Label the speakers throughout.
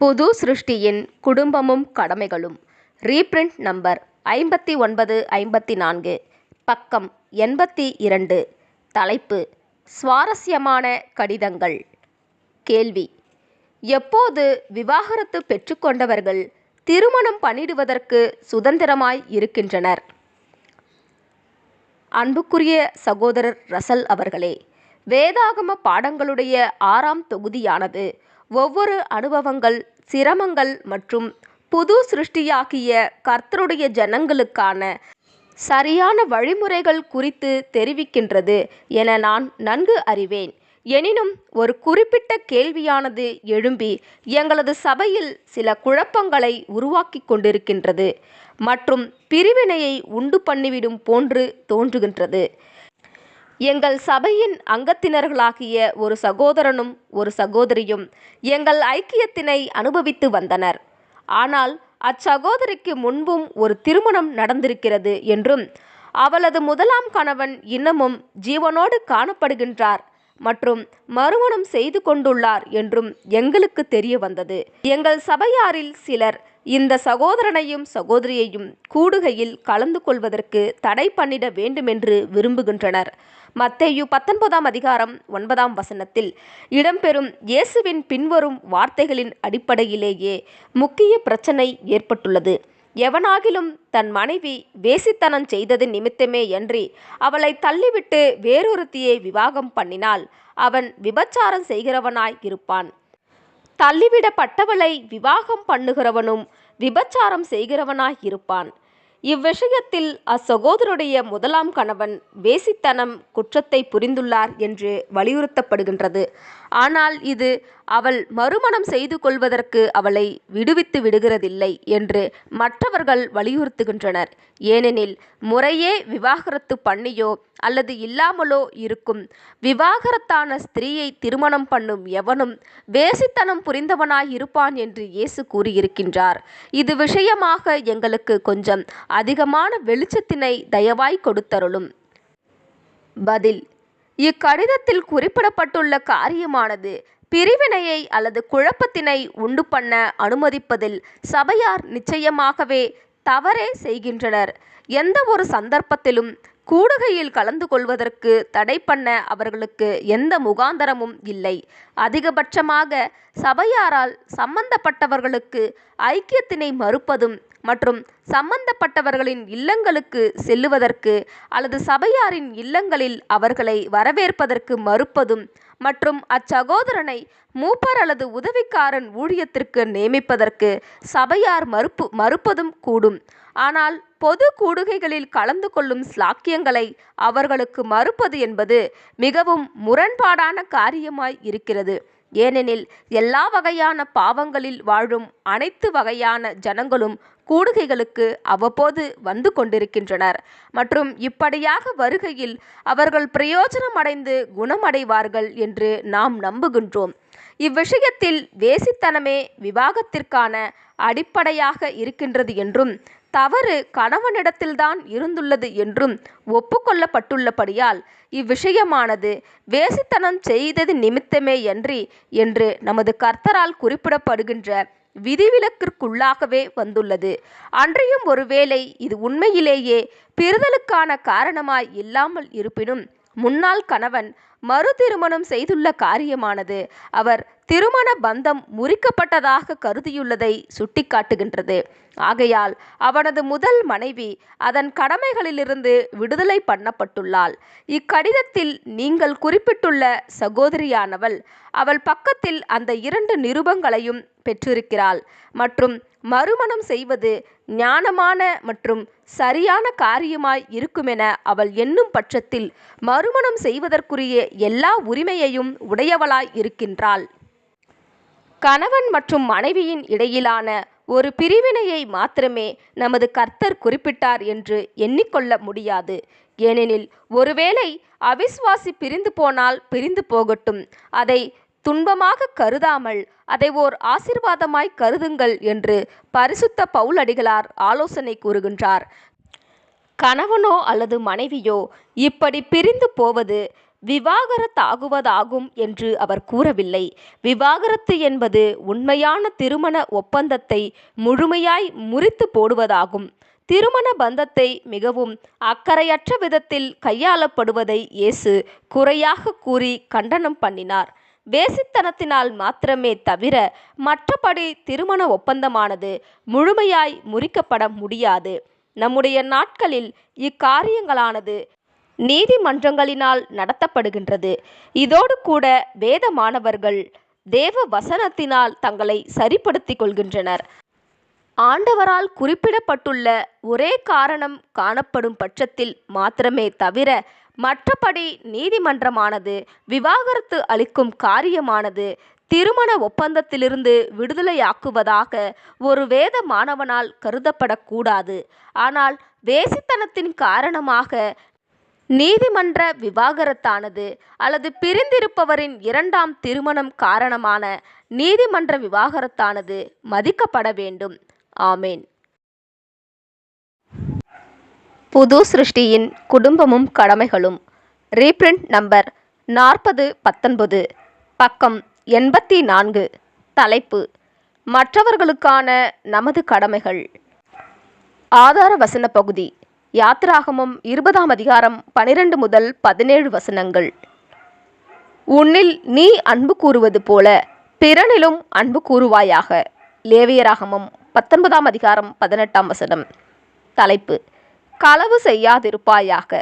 Speaker 1: புது சிருஷ்டியின் குடும்பமும் கடமைகளும். Reprint number ஐம்பத்தி ஒன்பது ஐம்பத்தி நான்கு. பக்கம் எண்பத்தி இரண்டு. தலைப்பு சுவாரஸ்யமான கடிதங்கள். கேள்வி எப்போது விவாகரத்து பெற்றுக்கொண்டவர்கள் திருமணம் பண்ணிடுவதற்கு சுதந்திரமாய் இருக்கின்றனர்? அன்புக்குரிய சகோதரர் ரசல் அவர்களே வேதாகம பாடங்களுடைய ஆறாம் தொகுதியானது ஒவ்வொரு அனுபவங்கள் சிரமங்கள் மற்றும் புது சிருஷ்டியாகிய கர்த்தருடைய ஜனங்களுக்கான சரியான வழிமுறைகள் குறித்து தெரிவிக்கின்றது என நான் நன்கு அறிவேன். எனினும் ஒரு குறிப்பிட்ட கேள்வியானது எழும்பி எங்களது சபையில் சில குழப்பங்களை உருவாக்கி கொண்டிருக்கின்றது மற்றும் பிரிவினையை உண்டு பண்ணிவிடும் போன்று தோன்றுகின்றது. எங்கள் சபையின் அங்கத்தினர்களாகிய ஒரு சகோதரனும் ஒரு சகோதரியும் எங்கள் ஐக்கியத்தினை அனுபவித்து வந்தனர். ஆனால் அச்சகோதரிக்கு முன்பும் ஒரு திருமணம் நடந்திருக்கிறது என்றும் அவளது முதலாம் கணவன் இன்னமும் ஜீவனோடு காணப்படுகின்றார் மற்றும் மறுமணம் செய்து கொண்டுள்ளார் என்றும் எங்களுக்கு தெரிய வந்தது. எங்கள் சபையாரில் சிலர் இந்த சகோதரனையும் சகோதரியையும் கூடுகையில் கலந்து கொள்வதற்கு தடை பண்ணிட வேண்டுமென்று விரும்புகின்றனர். மத்தேயு பத்தொன்பதாம் அதிகாரம் ஒன்பதாம் வசனத்தில் இடம்பெறும் இயேசுவின் பின்வரும் வார்த்தைகளின் அடிப்படையிலேயே முக்கிய பிரச்சனை ஏற்பட்டுள்ளது. எவனாகிலும் தன் மனைவி வேசித்தனம் செய்தது நிமித்தமே அன்றி அவளை தள்ளிவிட்டு வேறொருத்தியை விவாகம் பண்ணினால் அவன் விபச்சாரம் செய்கிறவனாய் இருப்பான். தள்ளிவிடப்பட்டவளை விவாகம் பண்ணுகிறவனும் விபச்சாரம் செய்கிறவனாய் இருப்பான். இவ்விஷயத்தில் அச்சகோதருடைய முதலாம் கணவன் வேசித்தனம் குற்றத்தை புரிந்துள்ளார் என்று வலியுறுத்தப்படுகின்றது. ஆனால் இது அவள் மறுமணம் செய்து கொள்வதற்கு அவளை விடுவித்து விடுகிறதில்லை என்று மற்றவர்கள் வலியுறுத்துகின்றனர். ஏனெனில் முறையே விவாகரத்து பண்ணியோ அல்லது இல்லாமலோ இருக்கும். விவாகரத்தான ஸ்திரீயை திருமணம் பண்ணும் எவனும் வேசித்தனம் புரிந்தவனாய் இருப்பான் என்று இயேசு கூறியிருக்கின்றார். இது விஷயமாக எங்களுக்கு கொஞ்சம் அதிகமான வெளிச்சத்தினை தயவாய் கொடுத்தருளும். பதில் இக்கடிதத்தில் குறிப்பிடப்பட்டுள்ள காரியமானது பிரிவினையை அல்லது குழப்பத்தினை உண்டு பண்ண அனுமதிப்பதில் சபையார் நிச்சயமாகவே தவறே செய்கின்றனர். எந்த ஒரு சந்தர்ப்பத்திலும் கூடுகையில் கலந்து கொள்வதற்கு தடை பண்ண அவர்களுக்கு எந்த முகாந்தரமும் இல்லை. அதிகபட்சமாக சபையாரால் சம்பந்தப்பட்டவர்களுக்கு ஐக்கியத்தினை மறுப்பதும் மற்றும் சம்பந்தப்பட்டவர்களின் இல்லங்களுக்கு செல்லுவதற்கு அல்லது சபையாரின் இல்லங்களில் அவர்களை வரவேற்பதற்கு மறுப்பதும் மற்றும் அச்சகோதரனை மூப்பர் அல்லது உதவிக்காரன் ஊழியத்திற்கு நியமிப்பதற்கு சபையார் மறுப்பு மறுப்பதும் கூடும். ஆனால் பொது கூடுகைகளில் கலந்து கொள்ளும் ஸ்லாக்கியங்களை அவர்களுக்கு மறுப்பது என்பது மிகவும் முரண்பாடான காரியமாய் இருக்கிறது. ஏனெனில் எல்லா வகையான பாவங்களில் வாழும் அனைத்து வகையான ஜனங்களும் கூடுகைகளுக்கு அவ்வப்போது வந்து கொண்டிருக்கின்றனர். மற்றும் இப்படியாக வருகையில் அவர்கள் பிரயோஜனமடைந்து குணமடைவார்கள் என்று நாம் நம்புகின்றோம். இவ்விஷயத்தில் வேசித்தனமே விவாகத்திற்கான அடிப்படையாக இருக்கின்றது என்றும் தவறு கணவனிடத்தில்தான் இருந்துள்ளது என்றும் ஒப்புக்கொள்ளப்பட்டுள்ளபடியால் இவ்விஷயமானது வேசித்தனம் செய்தது நிமித்தமேயன்றி என்று நமது கர்த்தரால் குறிப்பிடப்படுகின்ற விதிவிலக்கிற்குள்ளாகவே வந்துள்ளது. அன்றியும் ஒருவேளை இது உண்மையிலேயே பிரிதலுக்கான காரணமாய் இல்லாமல் இருப்பினும் முன்னாள் கணவன் மறு திருமணம் செய்துள்ள காரியமானது. அவர் திருமண பந்தம் முறிக்கப்பட்டதாக கருதியுள்ளதை சுட்டிக்காட்டுகின்றது. ஆகையால் அவனது முதல் மனைவி அதன் கடமைகளிலிருந்து விடுதலை பண்ணப்பட்டுள்ளாள். இக்கடிதத்தில் நீங்கள் குறிப்பிட்டுள்ள சகோதரியானவள் அவள் பக்கத்தில் அந்த இரண்டு நிருபங்களையும் பெற்றிருக்கிறாள். மற்றும் மறுமணம் செய்வது ஞானமான மற்றும் சரியான காரியமாய் இருக்குமென அவள் எண்ணும் பட்சத்தில் மறுமணம் செய்வதற்குரிய எல்லா உரிமையையும் உடையவளாய் இருக்கின்றாள். கணவன் மற்றும் மனைவியின் இடையிலான ஒரு பிரிவினையை மாத்திரமே நமது கர்த்தர் குறிப்பிட்டார் என்று எண்ணிக்கொள்ள முடியாது. ஏனெனில் ஒருவேளை அவிஸ்வாசி பிரிந்து போனால் பிரிந்து போகட்டும். அதை துன்பமாக கருதாமல் அதை ஓர் ஆசிர்வாதமாய் கருதுங்கள் என்று பரிசுத்த பவுலடிகளார் ஆலோசனை கூறுகின்றார். கணவனோ அல்லது மனைவியோ இப்படி பிரிந்து போவது விவாகரத்தாகுவதாகும் என்று அவர் கூறவில்லை. விவாகரத்து என்பது உண்மையான திருமண ஒப்பந்தத்தை முழுமையாய் முறித்து போடுவதாகும். திருமண பந்தத்தை மிகவும் அக்கறையற்ற விதத்தில் கையாளப்படுவதை இயேசு குறையாக கூறி கண்டனம் பண்ணினார். வேசித்தனத்தினால் மாத்திரமே தவிர மற்றபடி திருமண ஒப்பந்தமானது முழுமையாய் முறிக்கப்பட முடியாது. நம்முடைய நாட்களில் இக்காரியங்களானது நீதிமன்றங்களினால் நடத்தப்படுகின்றது. இதோடு கூட வேத மாணவர்கள் தேவ வசனத்தினால் தங்களை சரிப்படுத்திக் கொள்கின்றனர். ஆண்டவரால் குறிப்பிடப்பட்டுள்ள ஒரே காரணம் காணப்படும் பட்சத்தில் மாத்திரமே தவிர மற்றபடி நீதிமன்றமானது விவாகரத்து அளிக்கும் காரியமானது திருமண ஒப்பந்தத்திலிருந்து விடுதலையாக்குவதாக ஒரு வேத மாணவனால் கருதப்படக்கூடாது. ஆனால் வேசித்தனத்தின் காரணமாக நீதிமன்ற விவாகரத்தானது அல்லது பிரிந்திருப்பவரின் இரண்டாம் திருமணம் காரணமான நீதிமன்ற விவாகரத்தானது மதிக்கப்பட வேண்டும். ஆமேன். புது சிருஷ்டியின் குடும்பமும் கடமைகளும். ரீப்ரிண்ட் நம்பர் நாற்பது பத்தொன்பது. பக்கம் எண்பத்தி நான்கு தலைப்பு மற்றவர்களுக்கான நமது கடமைகள். ஆதார வசன பகுதி. யாத்திராகமம் இருபதாம் அதிகாரம் பனிரெண்டு முதல் பதினேழு வசனங்கள். உன்னில் நீ அன்பு கூறுவது போல பிறனிலும் அன்பு கூறுவாயாக. லேவியராகமம் பத்தொன்பதாம் அதிகாரம் பதினெட்டாம் வசனம். தலைப்பு களவு செய்யாதிருப்பாயாக.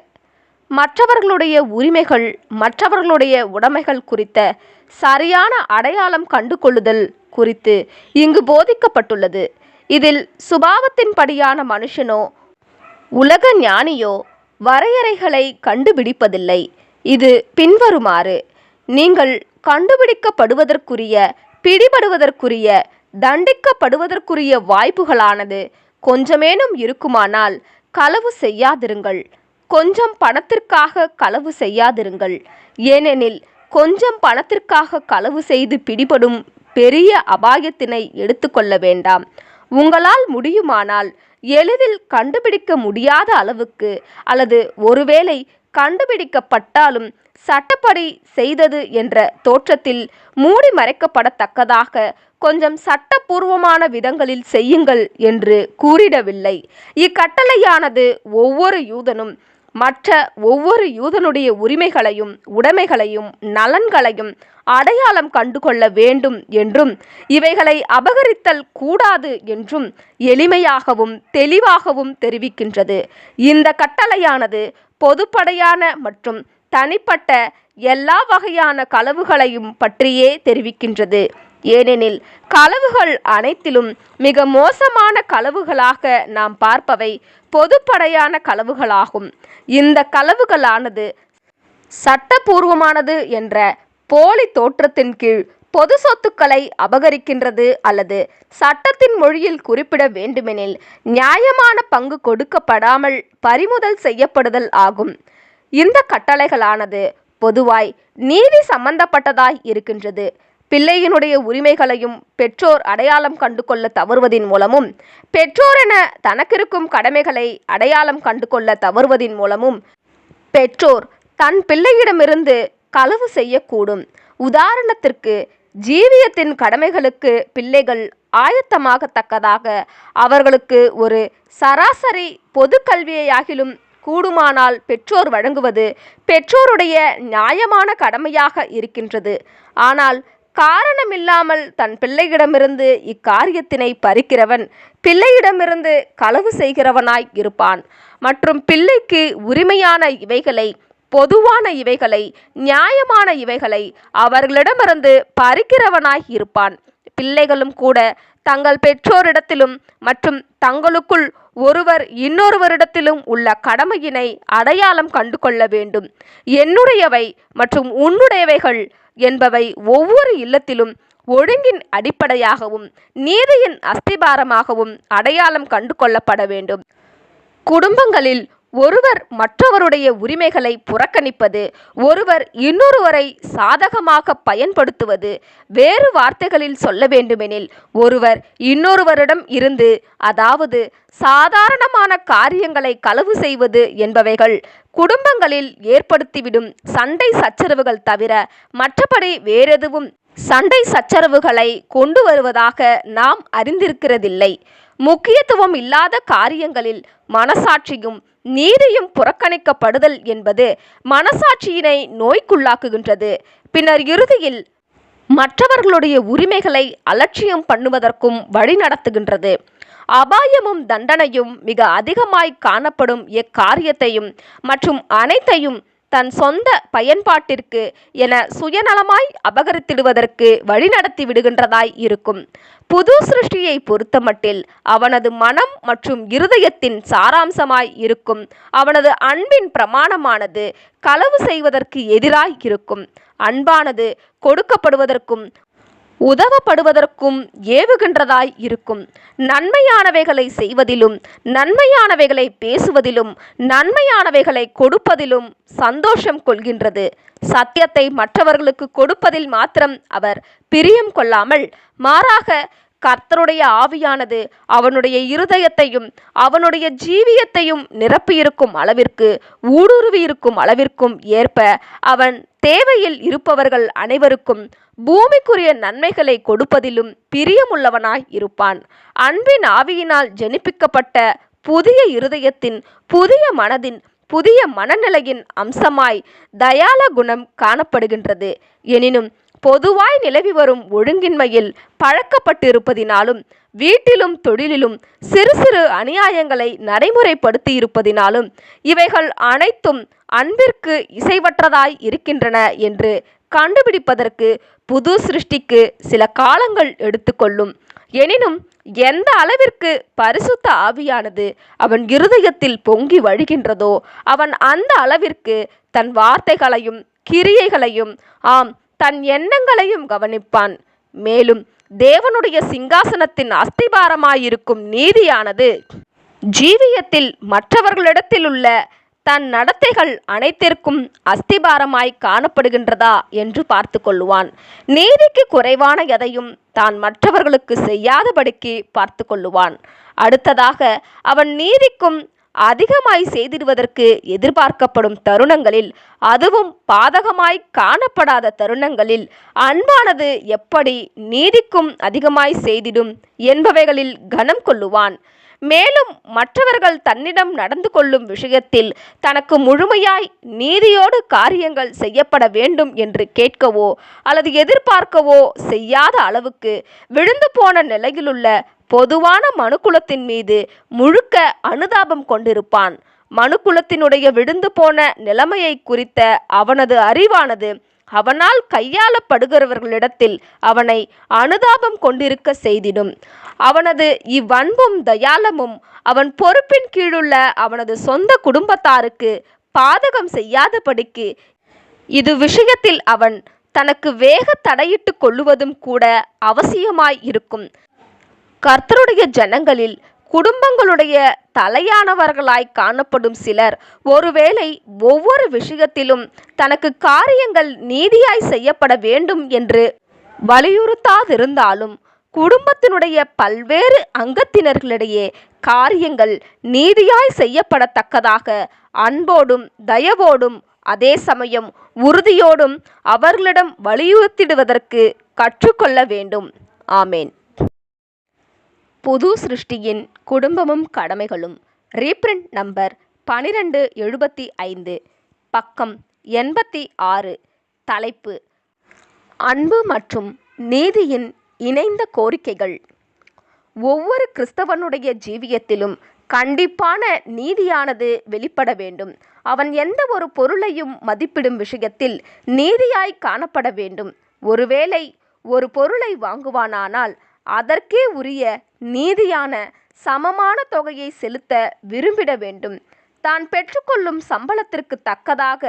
Speaker 1: மற்றவர்களுடைய உரிமைகள் மற்றவர்களுடைய உடைமைகள் குறித்த சரியான அடையாளம் கண்டு கொள்ளுதல் குறித்து இங்கு போதிக்கப்பட்டுள்ளது. இதில் சுபாவத்தின்படியான மனுஷனோ உலக ஞானியோ வரையறைகளை கண்டுபிடிப்பதில்லை. இது பின்வருமாறு. நீங்கள் கண்டுபிடிக்கப்படுவதற்குரிய பிடிபடுவதற்குரிய தண்டிக்கப்படுவதற்குரிய வாய்ப்புகளானது கொஞ்சமேனும் இருக்குமானால் களவு செய்யாதிருங்கள். கொஞ்சம் பணத்திற்காக களவு செய்யாதிருங்கள். ஏனெனில் கொஞ்சம் பணத்திற்காக களவு செய்து பிடிபடும் பெரிய அபாயத்தினை எடுத்துக்கொள்ள வேண்டாம். உங்களால் முடியுமானால் எளிதில் கண்டுபிடிக்க முடியாத அளவுக்கு அல்லது ஒருவேளை கண்டுபிடிக்கப்பட்டாலும் சட்டப்படி செய்தது என்ற தோற்றத்தில் மூடி மறைக்கப்படத்தக்கதாக கொஞ்சம் சட்டபூர்வமான விதங்களில் செய்யுங்கள் என்று கூறிடவில்லை. இக்கட்டளையானது ஒவ்வொரு யூதனும் மற்ற ஒவ்வொரு யூதனுடைய உரிமைகளையும் உடைமைகளையும் நலன்களையும் அடையாளம் கண்டுகொள்ள வேண்டும் என்றும் இவைகளை அபகரித்தல் கூடாது என்றும் எளிமையாகவும் தெளிவாகவும் தெரிவிக்கின்றது. இந்த கட்டளையானது பொதுப்படையான மற்றும் தனிப்பட்ட எல்லா வகையான களவுகளையும் பற்றியே தெரிவிக்கின்றது. ஏனெனில் களவுகள் அனைத்திலும் மிக மோசமான களவுகளாக நாம் பார்ப்பவை பொதுப்படையான களவுகளாகும். இந்த களவுகளானது சட்டபூர்வமானது என்ற போலி தோற்றத்தின் கீழ் பொது சொத்துக்களை அபகரிக்கின்றது அல்லது சட்டத்தின் மொழியில் குறிப்பிட வேண்டுமெனில் நியாயமான பங்கு கொடுக்கப்படாமல் பறிமுதல் செய்யப்படுதல் ஆகும். இந்த கட்டளைகளானது பொதுவாய் நீதி சம்பந்தப்பட்டதாய் இருக்கின்றது. பிள்ளையினுடைய உரிமைகளையும் பெற்றோர் அடையாளம் கண்டு கொள்ள தவறுவதின் மூலமும் பெற்றோரென தனக்கிருக்கும் கடமைகளை அடையாளம் கண்டு கொள்ள தவறுவதின் மூலமும் பெற்றோர் தன் பிள்ளையிடமிருந்து களவு செய்யக்கூடும். உதாரணத்திற்கு ஜீவியத்தின் கடமைகளுக்கு பிள்ளைகள் ஆயத்தமாகத்தக்கதாக அவர்களுக்கு ஒரு சராசரி பொது கல்வியையாகிலும் கூடுமானால் பெற்றோர் வழங்குவது பெற்றோருடைய நியாயமான கடமையாக இருக்கின்றது. ஆனால் காரணமில்லாமல் தன் பிள்ளையிடமிருந்து இக்காரியத்தினை பறிக்கிறவன் பிள்ளையிடமிருந்து களவு செய்கிறவனாய் இருப்பான். மற்றும் பிள்ளைக்கு உரிமையான இவைகளை பொதுவான இவைகளை நியாயமான இவைகளை அவர்களிடமிருந்து பறிக்கிறவனாய் இருப்பான். பிள்ளைகளும் கூட தங்கள் பெற்றோரிடத்திலும் மற்றும் தங்களுக்குள் ஒருவர் இன்னொருவரிடத்திலும் உள்ள கடமையினை அடையாளம் கண்டு கொள்ள வேண்டும். என்னுடையவை மற்றும் உன்னுடையவைகள் என்பவை ஒவ்வொரு இல்லத்திலும் ஒழுங்கின் அடிப்படையாகவும் நீதியின் அஸ்திபாரமாகவும் அடையாளம் கண்டு கொள்ளப்பட வேண்டும். குடும்பங்களில் ஒருவர் மற்றவருடைய உரிமைகளை புறக்கணிப்பது ஒருவர் இன்னொருவரை சாதகமாக பயன்படுத்துவது வேறு வார்த்தைகளில் சொல்ல வேண்டுமெனில் ஒருவர் இன்னொருவரிடம் இருந்து அதாவது சாதாரணமான காரியங்களை களவு செய்வது என்பவைகள் குடும்பங்களில் ஏற்படுத்திவிடும் சண்டை சச்சரவுகள் தவிர மற்றபடி வேறெதுவும் சண்டை சச்சரவுகளை கொண்டு வருவதாக நாம் அறிந்திருக்கிறதில்லை. முக்கியத்துவம் இல்லாத காரியங்களில் மனசாட்சியும் நீதியும் புறக்கணிக்கப்படுதல் என்பது மனசாட்சியினை நோய்க்குள்ளாக்குகின்றது. பின்னர் இறுதியில் மற்றவர்களுடைய உரிமைகளை அலட்சியம் பண்ணுவதற்கும் வழிநடத்துகின்றது அபாயமும் தண்டனையும் மிக அதிகமாய் காணப்படும் எக்காரியத்தையும் மற்றும் அனைத்தையும் தன் சொந்த பயன்பாட்டிற்கு என சுயநலமாய் அபகரித்திடுவதற்கு வழிநடத்தி விடுகின்றதாய் இருக்கும். புது சிருஷ்டியை பொறுத்தமட்டில் அவனது மனம் மற்றும் இருதயத்தின் சாராம்சமாய் இருக்கும். அவனது அன்பின் பிரமாணமானது களவு செய்வதற்கு எதிராய் இருக்கும். அன்பானது கொடுக்கப்படுவதற்கும் உதவப்படுவதற்கும் ஏவுகின்றதாய் இருக்கும். நன்மையானவைகளை செய்வதிலும் நன்மையானவைகளை பேசுவதிலும் நன்மையானவைகளை கொடுப்பதிலும் சந்தோஷம் கொள்கின்றது. சத்தியத்தை மற்றவர்களுக்கு கொடுப்பதில் மாத்திரம் அவர் பிரியம் கொள்ளாமல் மாறாக கர்த்தருடைய ஆவியானது அவனுடைய இருதயத்தையும் அவனுடைய ஜீவியத்தையும் நிரப்பியிருக்கும் அளவிற்கு ஊடுருவியிருக்கும் அளவிற்கும் ஏற்ப அவன் தேவையில் இருப்பவர்கள் அனைவருக்கும் பூமிக்குரிய நன்மைகளை கொடுப்பதிலும் பிரியமுள்ளவனாய் இருப்பான். அன்பின் ஆவியினால் ஜெனிப்பிக்கப்பட்ட புதிய இருதயத்தின் புதிய மனதின் புதிய மனநிலையின் அம்சமாய் தயால குணம் காணப்படுகின்றது. எனினும் பொதுவாய் நிலவி வரும் ஒழுங்கின்மையில் பழக்கப்பட்டிருப்பதினாலும் வீட்டிலும் தொழிலிலும் சிறு சிறு அநியாயங்களை நடைமுறைப்படுத்தி இருப்பதினாலும் இவைகள் அனைத்தும் அன்பிற்கு இசைவற்றதாய் இருக்கின்றன என்று கண்டுபிடிப்பதற்கு புது சிருஷ்டிக்கு சில காலங்கள் எடுத்துக்கொள்ளும். எனினும் எந்த அளவிற்கு பரிசுத்த ஆவியானது அவன் இருதயத்தில் பொங்கி வழிகின்றதோ அவன் அந்த அளவிற்கு தன் வார்த்தைகளையும் கிரியைகளையும் ஆம் தன் எண்ணங்களையும் கவனிப்பான். மேலும் தேவனுடைய சிங்காசனத்தின் அஸ்திபாரமாயிருக்கும் நீதியானது ஜீவியத்தில் மற்றவர்களிடத்தில் உள்ள தன் நடத்தைகள் அனைத்திற்கும் அஸ்திபாரமாய் காணப்படுகின்றதா என்று பார்த்து கொள்ளுவான் நீதிக்கு குறைவான எதையும் தான் மற்றவர்களுக்கு செய்யாதபடிக்கு பார்த்து கொள்ளுவான் அடுத்ததாக அவன் நீதிக்கும் அதிகமாய் செய்திடுவதற்கு எதிர்பார்க்கப்படும் தருணங்களில் அதுவும் பாதகமாய் காணப்படாத தருணங்களில் அன்பானது எப்படி நீதிக்கும் அதிகமாய் செய்திடும் என்பவைகளில் கனம் கொள்ளுவான். மேலும் மற்றவர்கள் தன்னிடம் நடந்து கொள்ளும் விஷயத்தில் தனக்கு முழுமையாய் நீதியோடு காரியங்கள் செய்யப்பட வேண்டும் என்று கேட்கவோ அல்லது எதிர்பார்க்கவோ செய்யாத அளவுக்கு விழுந்து போன நிலையிலுள்ள பொதுவான மனுக்குலத்தின் மீது முழுக்க அனுதாபம் கொண்டிருப்பான். மனுக்குலத்தினுடைய விழுந்து போன நிலைமையை குறித்த அவனது அறிவானது அவனால் கையாளப்படுகிறவர்களிடத்தில் அவனை அனுதாபம் கொண்டிருக்க செய்திடும். அவனது இவ்வன்பும் தயாளமும் அவன் பொறுப்பின் கீழுள்ள அவனது சொந்த குடும்பத்தாருக்கு பாதகம் செய்யாதபடிக்கு இது விஷயத்தில் அவன் தனக்கு வேக தடையிட்டு கொள்ளுவதும் கூட அவசியமாய் இருக்கும். கர்த்தருடைய ஜனங்களில் குடும்பங்களுடைய தலையானவர்களாய் காணப்படும் சிலர். ஒருவேளை ஒவ்வொரு விஷயத்திலும் தனக்கு காரியங்கள் நீதியாய் செய்யப்பட வேண்டும் என்று வலியுறுத்தாதிருந்தாலும் குடும்பத்தினுடைய பல்வேறு அங்கத்தினர்களிடையே காரியங்கள் நீதியாய் செய்யப்படத்தக்கதாக அன்போடும் தயவோடும் அதே சமயம் உறுதியோடும் அவர்களிடம் வலியுறுத்திடுவதற்கு கற்றுக்கொள்ள வேண்டும். ஆமேன். புது சிருஷ்டியின் குடும்பமும் கடமைகளும். ரீப்ரிண்ட் நம்பர் பனிரெண்டு எழுபத்தி ஐந்து. பக்கம் எண்பத்தி ஆறு. தலைப்பு அன்பு மற்றும் நீதியின் இணைந்த கோரிக்கைகள். ஒவ்வொரு கிறிஸ்தவனுடைய ஜீவியத்திலும் கண்டிப்பான நீதியானது வெளிப்பட வேண்டும். அவன் எந்த ஒரு பொருளையும் மதிப்பிடும் விஷயத்தில் நீதியாய் காணப்பட வேண்டும். ஒருவேளை ஒரு பொருளை வாங்குவானானால் அதற்கே உரிய நீதியான சமமான தொகையை செலுத்த விரும்பிட வேண்டும். தான் பெற்றுக்கொள்ளும் சம்பளத்திற்கு தக்கதாக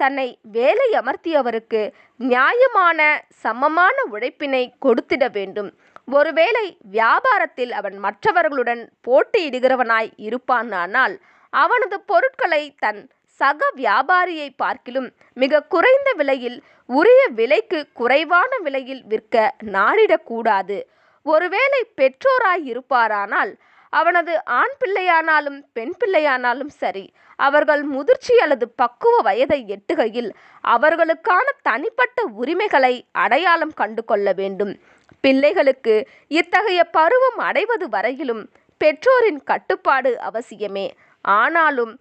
Speaker 1: தன்னை வேலை அமர்த்தியவருக்கு நியாயமான சமமான உழைப்பினை கொடுத்திட வேண்டும். ஒருவேளை வியாபாரத்தில் அவன் மற்றவர்களுடன் போட்டியிடுகிறவனாய் இருப்பானானால் அவனது பொருட்களை தன் சக வியாபாரியை பார்க்கிலும் மிக குறைந்த விலையில் உரிய விலைக்கு குறைவான விலையில் விற்க நாடிடக்கூடாது. ஒருவேளை பெற்றோராய் இருப்பாரானால் அவனது ஆண் பிள்ளையானாலும் பெண் பிள்ளையானாலும் சரி அவர்கள் முதிர்ச்சி அல்லது பக்குவ வயதை எட்டுகையில் அவர்களுக்கான தனிப்பட்ட உரிமைகளை அடையாளம் கண்டு கொள்ள வேண்டும். பிள்ளைகளுக்கு இத்தகைய பருவம் அடைவது வரையிலும் பெற்றோரின் கட்டுப்பாடு அவசியமே. ஆனாலும்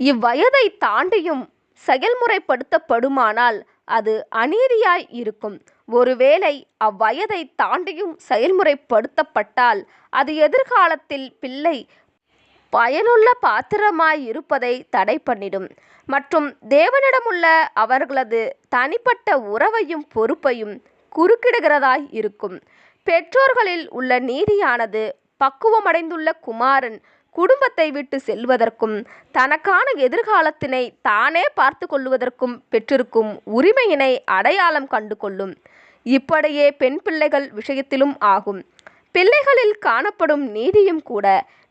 Speaker 1: இவ்வயதை தாண்டியும் செயல்முறைப்படுத்தப்படுமானால் அது அநீதியாய் இருக்கும். ஒருவேளை அவ்வயதை தாண்டியும் செயல்முறைப்படுத்தப்பட்டால் அது எதிர்காலத்தில் பிள்ளை பயனுள்ள பாத்திரமாய் இருப்பதை தடை பண்ணிடும். மற்றும் தேவனிடமுள்ள அவர்களது தனிப்பட்ட உறவையும் பொறுப்பையும் குறுக்கிடுகிறதாய் இருக்கும். பெற்றோர்களில் உள்ள நீதியானது பக்குவமடைந்துள்ள குமாரன் குடும்பத்தை விட்டு செல்வதற்கும் தனக்கான எதிர்காலத்தினை தானே பார்த்து கொள்வதற்கும் பெற்றிருக்கும் உரிமையினை அடையாளம் கண்டு கொள்ளும். இப்படியே பெண் பிள்ளைகள் விஷயத்திலும் ஆகும். பிள்ளைகளில் காணப்படும் நீதியும் கூட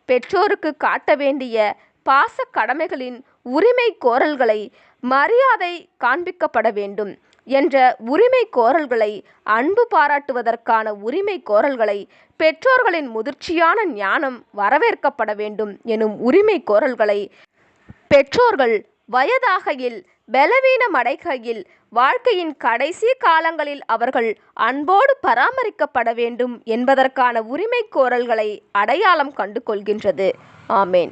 Speaker 1: பெற்றோருக்கு காட்ட வேண்டிய பாச கடமைகளின் உரிமை கோரல்களை மரியாதை காண்பிக்கப்பட வேண்டும். என்ற உரிமை கோரல்களை அன்பு பாராட்டுவதற்கான உரிமை கோரல்களை பெற்றோர்களின் முதிர்ச்சியான ஞானம் வரவேற்கப்பட வேண்டும் எனும் உரிமை கோரல்களை பெற்றோர்கள் வயதாகையில் பலவீனமடைகையில் வாழ்க்கையின் கடைசி காலங்களில் அவர்கள் அன்போடு பராமரிக்கப்பட வேண்டும் என்பதற்கான உரிமை கோரல்களை அடையாளம் கண்டு கொள்கின்றது ஆமேன்.